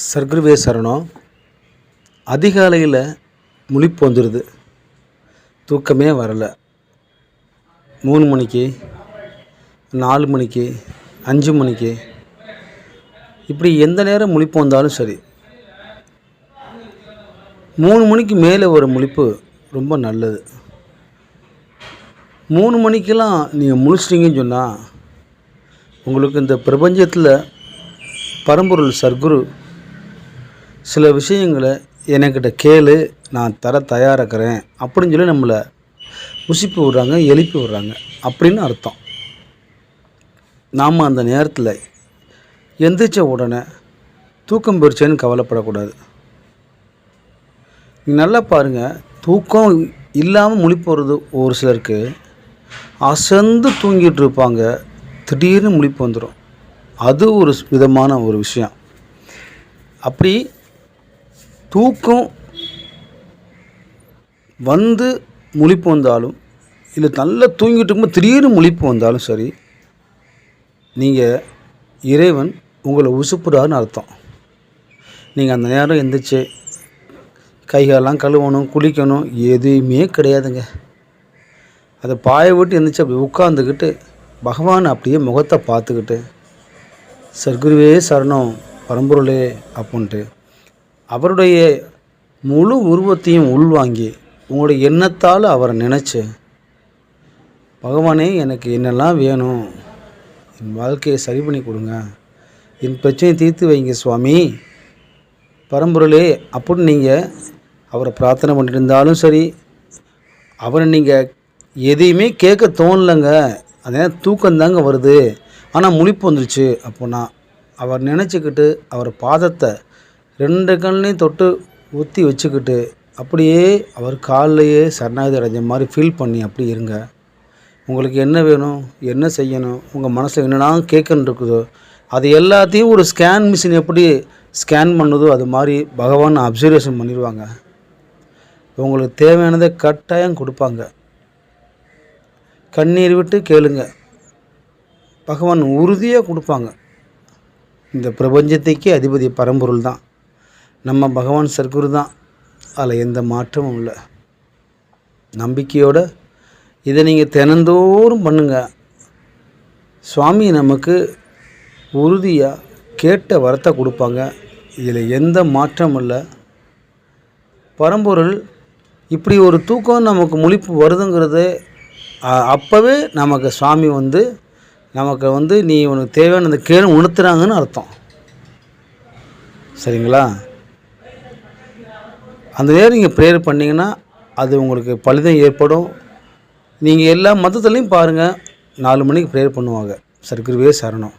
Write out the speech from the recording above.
சர்க்குருவே சரணம். அதிகாலையில் முழிப்பு வந்துடுது தூக்கமே வரலை. மூணு மணிக்கு நாலு மணிக்கு அஞ்சு மணிக்கு. இப்படி எந்த நேரம் முழிப்பு வந்தாலும் சரி. மூணு மணிக்கு மேலே ஒரு முழிப்பு ரொம்ப நல்லது. மூணு மணிக்கெல்லாம் நீங்கள் முழிச்சிட்டிங்கன்னு சொன்னால் உங்களுக்கு இந்த பிரபஞ்சத்தில் பரம்பொருள் சர்க்குரு சில விஷயங்களை என்கிட்ட கேளு நான் தர தயாராக்கிறேன் அப்படின்னு சொல்லி நம்மளை உசிப்பு விட்றாங்க எழுப்பி விட்றாங்க அப்படின்னு அர்த்தம். நாம் அந்த நேரத்தில் எந்திரிச்ச உடனே தூக்கம் போயிடுச்சேன்னு கவலைப்படக்கூடாது. நீங்கள் நல்லா பாருங்கள் தூக்கம் இல்லாமல் முழிப்போகிறது ஒரு சிலருக்கு அசந்து தூங்கிட்டு இருப்பாங்க திடீர்னு முழிப்பு வந்துடும் அது ஒரு விதமான ஒரு விஷயம். அப்படி தூக்கம் வந்து முழிப்பு வந்தாலும் இல்லை நல்லா தூங்கிட்டு இருக்கும்போது திடீர்னு முழிப்பு வந்தாலும் சரி நீங்கள் இறைவன் உங்களை உசுப்புறாருன்னு அர்த்தம். நீங்கள் அந்த நேரம் எந்திரிச்சு கைகாலெல்லாம் கழுவணும் குளிக்கணும் எதுவுமே கிடையாதுங்க. அதை பாய விட்டு எந்திரிச்சு அப்படி உட்காந்துக்கிட்டு பகவான் அப்படியே முகத்தை பார்த்துக்கிட்டு சர்க்குருவே சரணம் பரம்பொருளே அப்படின்ட்டு அவருடைய முழு உருவத்தையும் உள்வாங்கி உங்களுடைய எண்ணத்தால் அவரை நினச்சி பகவானே எனக்கு என்னெல்லாம் வேணும்? என் வாழ்க்கையை சரி பண்ணி கொடுங்க. என் பிரச்சனையை தீர்த்து வைங்க சுவாமி. பரம்பொருளே அப்படின்னு நீங்கள் அவரை பிரார்த்தனை பண்ணிட்டு இருந்தாலும் சரி அவரை நீங்கள் எதையுமே கேட்க தோணலைங்க. அதே தூக்கம்தாங்க வருது. ஆனால் முழிப்பு வந்துருச்சு. அப்போனா அவர் நினச்சிக்கிட்டு அவர் பாதத்தை ரெண்டு கண்ணையும் தொட்டு ஊற்றி வச்சுக்கிட்டு அப்படியே அவர் கால்லையே சரணாகதி அடைஞ்ச மாதிரி ஃபீல் பண்ணி அப்படி இருங்க. உங்களுக்கு என்ன வேணும் என்ன செய்யணும் உங்கள் மனசில் என்னென்னா கேட்கன்னு இருக்குதோ அது எல்லாத்தையும் ஒரு ஸ்கேன் மிஷின் எப்படி ஸ்கேன் பண்ணுதோ அது மாதிரி பகவான் அப்சர்வேஷன் பண்ணிடுவாங்க. உங்களுக்கு தேவையானதை கட்டாயம் கொடுப்பாங்க. கண்ணீர் விட்டு கேளுங்க. பகவான் உறுதியாக கொடுப்பாங்க. இந்த பிரபஞ்சத்துக்கே அதிபதி பரம்பொருள் தான். நம்ம பகவான் சர்க்குரு தான். அதில் எந்த மாற்றமும் இல்லை. நம்பிக்கையோட இதை நீங்கள் தினந்தோறும் பண்ணுங்க. சுவாமி நமக்கு உறுதியாக கேட்ட வரத்தை கொடுப்பாங்க. இதில் எந்த மாற்றமும் இல்லை. பரம்பொருள் இப்படி ஒரு தூக்கம் நமக்கு முழிப்பு வருதுங்கிறது அப்போவே நமக்கு சுவாமி வந்து நமக்கு வந்து நீ உனக்கு தேவையான அந்த உணர்த்துறாங்கன்னு அர்த்தம். சரிங்களா? அந்த நேரம் நீங்கள் ப்ரேயர் பண்ணிங்கன்னா அது உங்களுக்கு பழுதம் ஏற்படும். நீங்கள் எல்லா மதத்துலேயும் பாருங்கள் நாலு மணிக்கு ப்ரேயர் பண்ணுவாங்க. சர்க்கரைவே சரணம்.